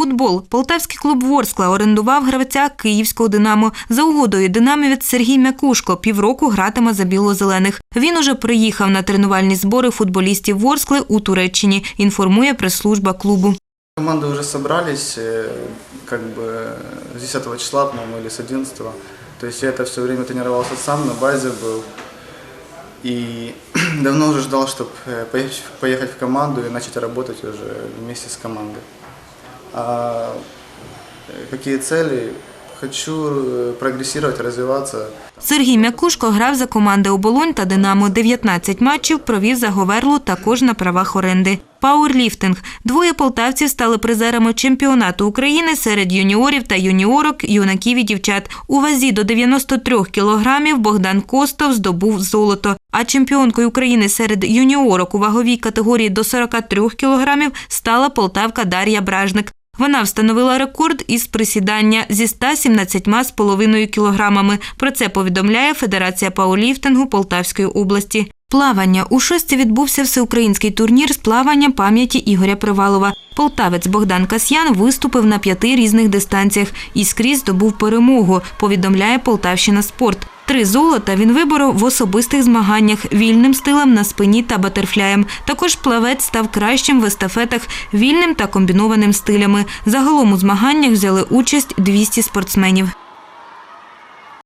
Футбол. Полтавський клуб Ворскла орендував гравця київського Динамо. За угодою динамівець Сергій Мякушко півроку гратиме за біло-зелених. Він уже приїхав на тренувальні збори футболістів Ворскли у Туреччині. Інформує прес-служба клубу. Команды уже собрались, э, как бы с 10 числа, по-моему, или с 11 То есть я это все время тренировался сам, на базе был. И давно уже ждал, чтобы поехать в команду и начать работать уже вместе с командой. А какие цели? Хочу э, прогрессировать, развиваться. Сергій Мякушко грав за команди «Оболонь» та «Динамо». 19 матчів провів за Говерлу також на правах оренди. Пауерліфтинг. Двоє полтавців стали призерами чемпіонату України серед юніорів та юніорок, юнаків і дівчат. У вазі до 93 кілограмів Богдан Костов здобув золото. А чемпіонкою України серед юніорок у ваговій категорії до 43 кілограмів стала полтавка Дар'я Бражник. Вона встановила рекорд із присідання зі 117,5 кілограмами. Про це повідомляє Федерація пауліфтингу Полтавської області. Плавання у шості відбувся всеукраїнський турнір з плавання пам'яті Ігоря Привалова. Полтавець Богдан Касьян виступив на п'яти різних дистанціях і скрізь здобув перемогу. Повідомляє Полтавщина Спорт. Три золота він виборов в особистих змаганнях вільним стилем на спині та батерфляєм. Також плавець став кращим в естафетах вільним та комбінованим стилями. Загалом у змаганнях взяли участь 200 спортсменів.